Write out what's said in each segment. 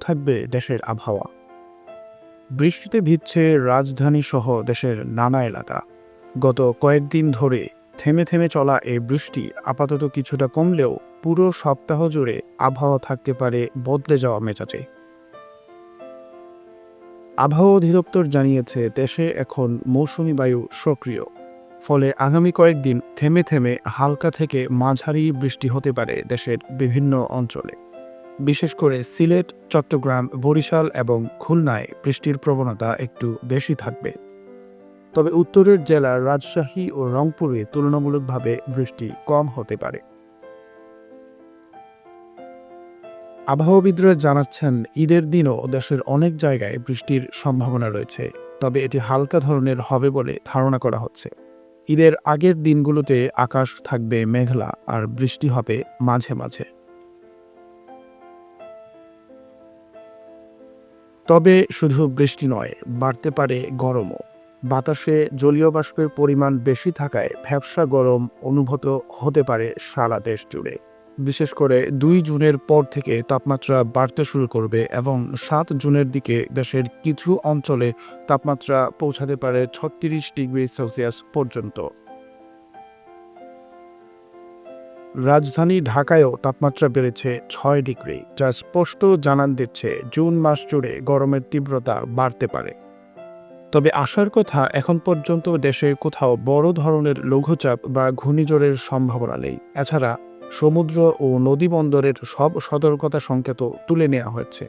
থাকবে দেশের আবহাওয়া। বৃষ্টিতে ভিজছে রাজধানী সহ দেশের নানা এলাকা। গত কয়েকদিন ধরে থেমে থেমে চলা এই বৃষ্টি আপাতত কিছুটা কমলেও পুরো সপ্তাহ জুড়ে আবহাওয়া থাকতে পারে বদলে যাওয়া মেজাজে। আবহাওয়া অধিদপ্তর জানিয়েছে, দেশে এখন মৌসুমি বায়ু সক্রিয়। ফলে আগামী কয়েকদিন থেমে থেমে হালকা থেকে মাঝারি বৃষ্টি হতে পারে দেশের বিভিন্ন অঞ্চলে। বিশেষ করে সিলেট, চট্টগ্রাম, বরিশাল এবং খুলনায় বৃষ্টির প্রবণতা একটু বেশি থাকবে। তবে উত্তরের জেলার রাজশাহী ও রংপুরে তুলনামূলকভাবে বৃষ্টি কম হতে পারে। আবহাওয়াবিদরা জানাচ্ছেন, ঈদের দিনও দেশের অনেক জায়গায় বৃষ্টির সম্ভাবনা রয়েছে, তবে এটি হালকা ধরনের হবে বলে ধারণা করা হচ্ছে। ঈদের আগের দিনগুলোতে আকাশ থাকবে মেঘলা আর বৃষ্টি হবে মাঝে মাঝে। তবে শুধু বৃষ্টি নয়, বাড়তে পারে গরমও। বাতাসে জলীয় বাষ্পের পরিমাণ বেশি থাকায় ভ্যাবসা গরম অনুভূত হতে পারে সারা দেশ জুড়ে। বিশেষ করে দুই জুনের পর থেকে তাপমাত্রা বাড়তে শুরু করবে এবং সাত জুনের দিকে দেশের কিছু অঞ্চলে তাপমাত্রা পৌঁছাতে পারে ছত্রিশ ডিগ্রি সেলসিয়াস পর্যন্ত। রাজধানী ঢাকায়ও তাপমাত্রা বেড়েছে ছয় ডিগ্রি, যা স্পষ্ট জানান দিচ্ছে জুন মাস জুড়ে গরমের তীব্রতা বাড়তে পারে। তবে আসার কথা, এখন পর্যন্ত দেশে কোথাও বড় ধরনের লঘুচাপ বা ঘূর্ণিঝড়ের সম্ভাবনা নেই। এছাড়া সমুদ্র ও নদী বন্দরের সব সতর্কতা সংকেতও তুলে নেওয়া হয়েছে।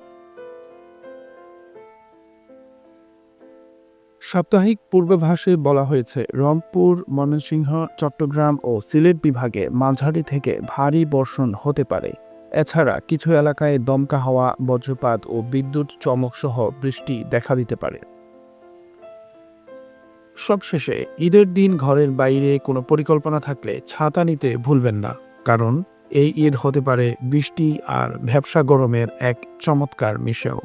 সাপ্তাহিক পূর্বাভাসে বলা হয়েছে, রংপুর, ময়মনসিংহ, চট্টগ্রাম ও সিলেট বিভাগে মাঝারি থেকে ভারী বর্ষণ হতে পারে। এছাড়া কিছু এলাকায় দমকা হাওয়া, বজ্রপাত ও বিদ্যুৎ চমকসহ বৃষ্টি দেখা দিতে পারে। সবশেষে, ঈদের দিন ঘরের বাইরে কোনো পরিকল্পনা থাকলে ছাতা নিতে ভুলবেন না, কারণ এই ঈদ হতে পারে বৃষ্টি আর ভ্যাবসা গরমের এক চমৎকার মিশেও।